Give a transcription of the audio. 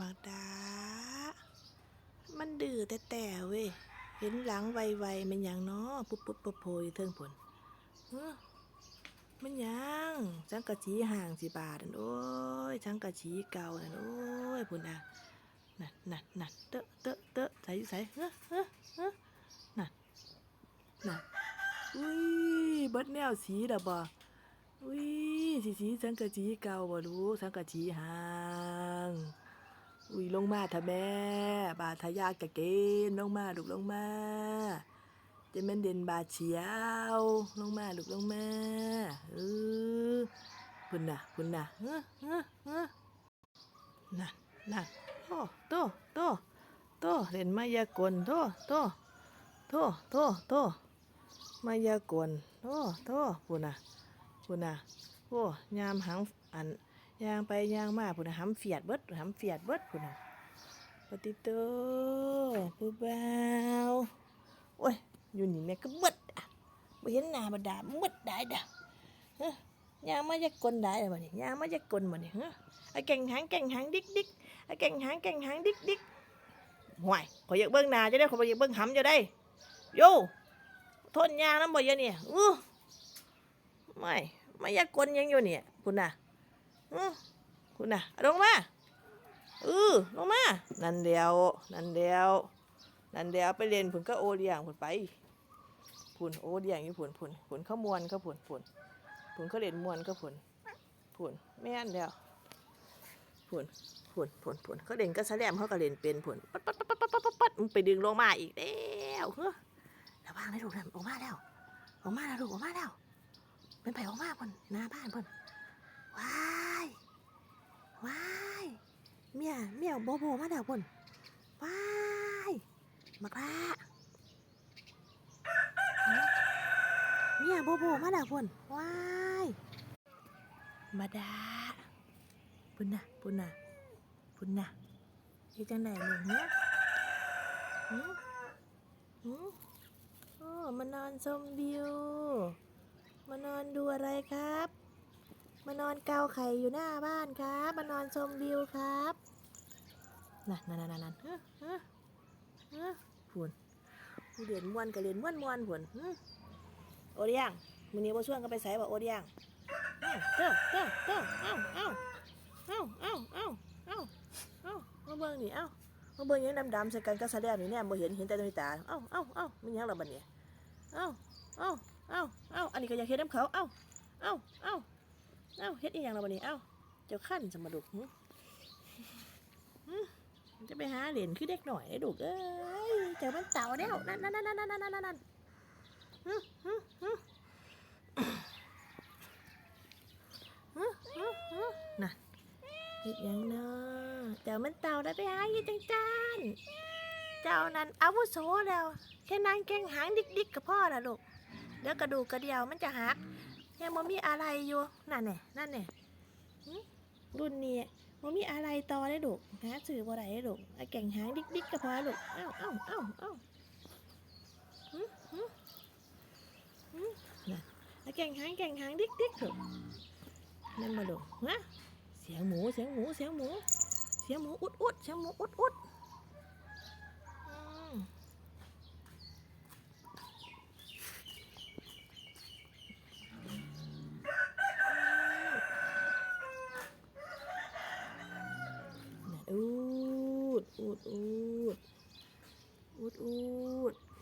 บักดา มันดื้อแต่แต่เว้ย เห็นหลังไวๆมันยังเนาะปุ๊บปุ๊บปุ๊บโพยเทิงผลเฮ้อมันยังสังกะสีห่างสิบาทนั่นโอ้ยสังกะสีเก่านั่นโอ้ยพุ่นอะนั่นนั่นนั่นเตอะเตอะเตอะใส่ใส่เฮ้อเฮ้อเฮ้อนั่นนั่นอุ้ยเบิดแนวสีดอกบ่อุ้ยสีสีสังกะสีเก่าบ่รู้สังกะสีห่าง ลงมาเถอะแม่ บาทายากกะเกณฑ์ลงมาลูกลงมาจะแม่นเด่นบาเฉียว ลงมาลูกลงมาเออพุ่นน่ะพุ่นน่ะเฮ้อเฮ้อเฮ้อนั่นนั่นโตโตโตโตเล่นมายากลโตโตโตโตโตมายากลโตโตพุ่นน่ะพุ่นน่ะโอ้ยามหังอัน ย่างไปย่างมาพุ่นะหำเฟียดเบิดหำเฟียดเบิดพุ่นนะปฏิโตผู้เบาโอ้ยอยู่นี่แม่ก็มืดอะบ่เห็นหน้าบ่ดามืดได้ดะเฮ้ยย่างมาจะกลได้แล้วบัดนี้ย่างมาจะกลบัดนี้เฮ้ยไอ้แก่งหางแก่งหางดิ๊กดิ๊กไอ้แก่งหางแก่งหางดิ๊กดิ๊กห่วยขออยากเบิ่งหน้าจะได้ขออยากเบิ่งหำจะได้โยทนยางน้ำบ่ยะเนี่ยอู้ไม่ไม่อยากกลยังอยู่เนี่ยพุ่นน่ะ คุณน่ะลงมาเออลงมา นั่นเดียว นั่นเดียว นั่นเดียวไปเรียนผุนก็โอเดียงผุนไปผุนโอเดียงอยู่ผุนผุนผุนข้ามวนเขาผุนผุนผุนเขาเรียนมวนเขาผุนผุนไม่อันเดียวผุนผุนผุนผุนเขาเรียนก็แสดงเขาก็เรียนเป็นผุนปัดปัดปัดปัดปัดปัดปัดมึงไปดึงลงมาอีกเดียวเฮ้อแล้วว่างได้ถูกนะออกมาแล้วออกมาแล้วลูกออกมาแล้วเป็นไผ่ออกมาคนหน้าบ้านคน เมียเมียโบโบมาแล้วพุ่นว้ายมักละเมียโบโบมาแล้วพุ่นว้ายมาดาพุ่นนะพุ่นนะพุ่นนะอยู่จังไหนลูกเนี่ยหืมหืมโอ้มานอนชมวิวมานอนดูอะไรครับ มานอนเกาไข่อยู่หน้าบ้านครับ มานอนชมวิวครับนั่นนั่นนั่นนั่นเฮ้อเฮ้อเฮ้อผุนผู้เรียนม่วนก็เรียนม่วนม่วนผุนโอเดียงมือนี้บ่ช่วนกันไปไสบ่โอเดียงเอ้าเด้อเด้อเด้อเอ้าเอ้าเอ้าเอ้าเอ้าเอ้าเอ้ามาเบิ่งนี่เอ้ามาเบิ่งยังดำๆใส่กันกับสะแลมนี่แน่บ่เห็นเห็นแต่ในตาเอ้าเอ้าเอ้ามันหยังล่ะบัดนี้เอ้าเอ้าเอ้าเอ้าอันนี้ก็อยากเฮ็ดน้ำเขาเอ้าเอ้าเอ้า เอ้าเฮ็ดอีหยังเราบัดนี้เอ้าเจ้าขั้นจะมาดุหึหึจะไปหาเหรียญคือเด็กหน่อยไอ้ดุเอ้ยเจ้ามันเต่าแล้วนั่นนั่นนั่นนั่นนั่นนั่นนั่นหึหึหึหึหึหึน่ะเฮ็ดหยังเนาะเจ้ามันเต่าได้ไปหาอีจังจานเจ้านั้นอาวุโสแล้วแค่นางแกงหางดิกดิกกับพ่อละลูกเดี๋ยวกระดูกกระเดียวมันจะหัก ยังบ่มีอะไรอยู่นั่นแน่นั่นแน่หึรุ่นนี้บ่มีอะไรต่อได้ลูกหาสื่อบ่ได้ลูกไอ้แก่งหางดิกดิกก็พอลูกเอ้าเอ้าเอ้าเอ้าหึหึหึน่ะไอ้แก่งหางแก่งหางดิกดิกลูกนั่นมาลูกฮะเสียงหมูเสียงหมูเสียงหมูเสียงหมูอุดอุดเสียงหมูอุดอุดอืม น่ะอูด อูดอูดอูดอูด